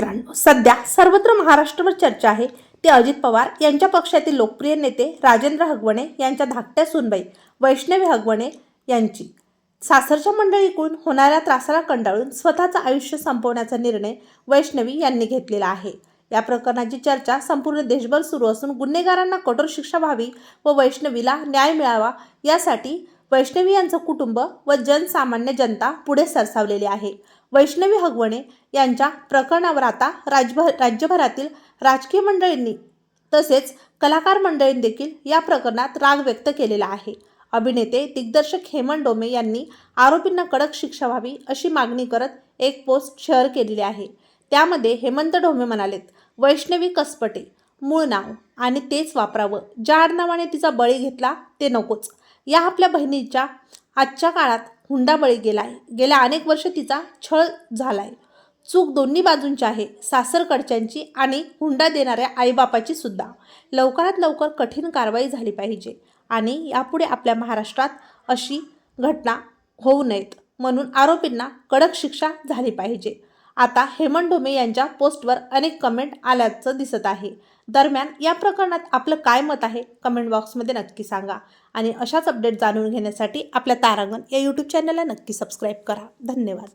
मित्रांनो सध्या सर्वत्र महाराष्ट्रभर चर्चा आहे. ते अजित पवार यांच्या पक्षातील लोकप्रिय नेते राजेंद्र हगवणे यांच्या धाकट्या सुनबाई वैष्णवी हगवणे यांची. सासरच्या मंडळीकडून होणाऱ्या त्रासाला कंटाळून स्वतःचं आयुष्य संपवण्याचा निर्णय वैष्णवी यांनी घेतलेला आहे. या प्रकरणाची चर्चा संपूर्ण देशभर सुरू असून गुन्हेगारांना कठोर शिक्षा व्हावी व वैष्णवीला न्याय मिळावा यासाठी वैष्णवी यांचं कुटुंब व जनसामान्य जनता पुढे सरसावलेली आहे. वैष्णवी हगवणे यांच्या प्रकरणावर आता राज्यभर राज्यभरातील राजकीय मंडळींनी तसेच कलाकार मंडळींनी देखील या प्रकरणात राग व्यक्त केलेला आहे. अभिनेते दिग्दर्शक हेमंत डोमे यांनी आरोपींना कडक शिक्षा व्हावी अशी मागणी करत एक पोस्ट शेअर केलेली आहे. त्यामध्ये हेमंत डोमे म्हणालेत वैष्णवी कसपटे मूळ नाव आणि तेच वापरावं. ज्या आडनावाने तिचा बळी घेतला ते नकोच. या आपल्या बहिणीच्या आजच्या काळात हुंडाबळी गेलाय. गेल्या अनेक वर्ष तिचा छळ झाला आहे चूक दोन्ही बाजूंची आहे सासरकडच्यांची आणि हुंडा देणाऱ्या आईबापाची सुद्धा. लवकरात लवकर कठीण कारवाई झाली पाहिजे आणि यापुढे आपल्या महाराष्ट्रात अशी घटना होऊ नयेत म्हणून आरोपींना कडक शिक्षा झाली पाहिजे. आता हेमंत डोमे यांच्या पोस्टवर अनेक कमेंट आल्याचं दिसत आहे. दरम्यान या प्रकरणात आपलं काय मत आहे? कमेंट बॉक्समध्ये नक्की सांगा. आणि अशाच अपडेट जाणून घेण्यासाठी आपल्या तारांगण या यूट्यूब चॅनलला नक्की सबस्क्राईब करा. धन्यवाद.